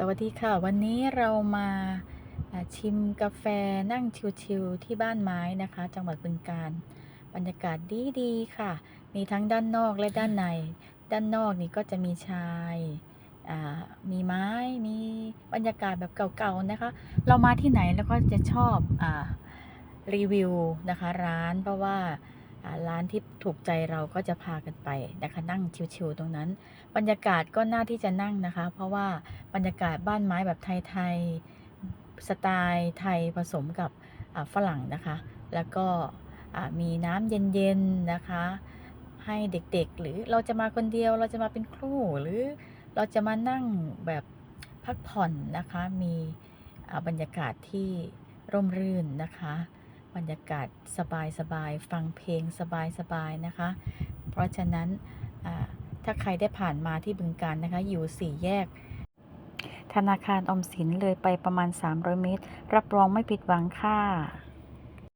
สวัสดีค่ะ วันนี้เรามาชิมกาแฟนั่งชิลๆที่บ้านไม้นะคะ จังหวัดบึงกาฬบรรยากาศดีๆค่ะ มีทั้งด้านนอกและด้านใน ด้านนอกนี่ก็จะมีชายมีไม้มีบรรยากาศแบบเก่าๆนะคะ เรามาที่ไหนแล้วก็จะชอบอรีวิวนะคะร้านเพราะว่าอ่าร้านที่ถูกใจเราก็จะพากันไปนะคะนั่งชิวๆตรงนั้น บรรยากาศก็น่าที่จะนั่งนะคะ เพราะว่า บรรยากาศบ้านไม้แบบไทยๆสไตล์ไทยผสมกับฝรั่งนะคะ แล้วก็มีน้ำเย็นๆนะคะ ให้เด็กๆ หรือเราจะมาคนเดียวเราจะมาเป็นครูหรือเราจะมานั่งแบบพักผ่อนนะคะ มีบรรยากาศที่ร่มรื่นนะคะ บรรยากาศสบายๆฟังเพลงสบายๆนะคะ เพราะฉะนั้นถ้าใครได้ผ่านมาที่บึงการนะคะ อยู่สี่แยก ธนาคารอมสินเลยไปประมาณ 300 เมตร รับรองไม่ผิดหวังค่ะ